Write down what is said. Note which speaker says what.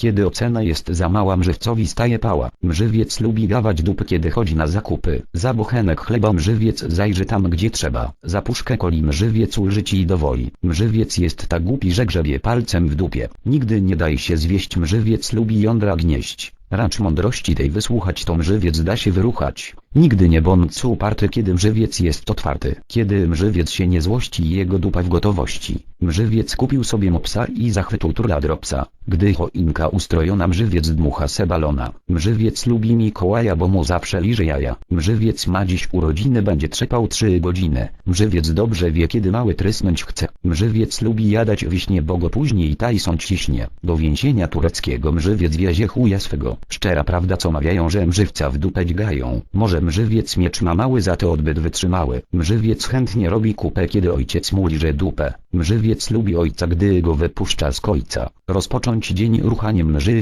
Speaker 1: Kiedy ocena jest za mała mżywcowi staje pała. Mżywiec lubi dawać dupy kiedy chodzi na zakupy. Za bochenek chleba mżywiec zajrzy tam gdzie trzeba. Za puszkę coli mżywiec ulży ci dowoli. Mżywiec jest tak głupi że grzebie palcem w dupie. Nigdy nie daj się zwieść mżywiec lubi jądra gnieść. Racz mądrości tej wysłuchać to mżywiec da się wyruchać. Nigdy nie bądź uparty kiedy mżywiec jest otwarty. Kiedy mżywiec się nie złości jego dupa w gotowości. Mżywiec kupił sobie mopsa i zachwytu turla dropsa. Gdy choinka ustrojona mżywiec dmucha se balona. Mżywiec lubi Mikołaja bo mu zawsze liże jaja. Mżywiec ma dziś urodziny będzie trzepał trzy godziny. Mżywiec dobrze wie kiedy mały trysnąć chce. Mżywiec lubi jadać wiśnie bo go później Tyson ciśnie. Do więzienia tureckiego mżywiec wiezie chuja swego. Szczera prawda co mawiają że mżywca w dupę dźgają. Może mżywiec miecz ma mały za to odbyt wytrzymały. Mżywiec chętnie robi kupę kiedy ojciec mu liże dupę. Mżywiec lubi ojca gdy go wypuszcza z kojca. Rozpocząć dzień ruchaniem mży